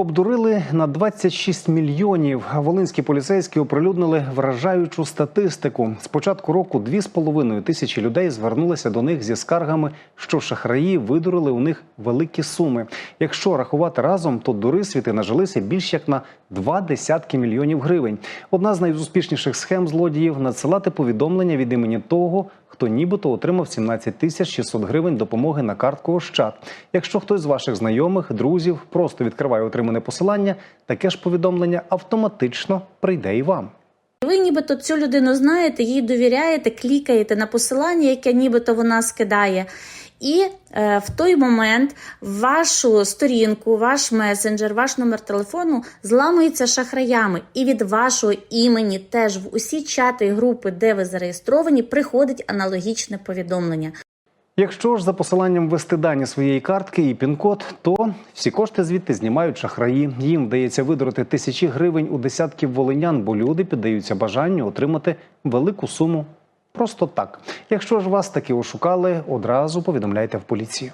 Обдурили на 26 мільйонів. Волинські поліцейські оприлюднили вражаючу статистику. З початку року 2,5 тисячі людей звернулися до них зі скаргами, що шахраї видурили у них великі суми. Якщо рахувати разом, то дурисвіти нажилися більш як на два десятки мільйонів гривень. Одна з найуспішніших схем злодіїв надсилати повідомлення від імені того, хто нібито отримав 17 тисяч 600 гривень допомоги на картку Ощад. Якщо хтось з ваших знайомих, друзів просто відкриває отримане посилання, таке ж повідомлення автоматично прийде і вам. Ви нібито цю людину знаєте, їй довіряєте, клікаєте на посилання, яке нібито вона скидає. І е, в той момент вашу сторінку, ваш месенджер, ваш номер телефону зламується шахраями, і від вашого імені теж в усі чати і групи, де ви зареєстровані, приходить аналогічне повідомлення. Якщо ж за посиланням ввести дані своєї картки і пін-код, то всі кошти звідти знімають шахраї. Їм вдається видурити тисячі гривень у десятків волинян, бо люди піддаються бажанню отримати велику суму просто так. Якщо ж вас таки ошукали, одразу повідомляйте в поліцію.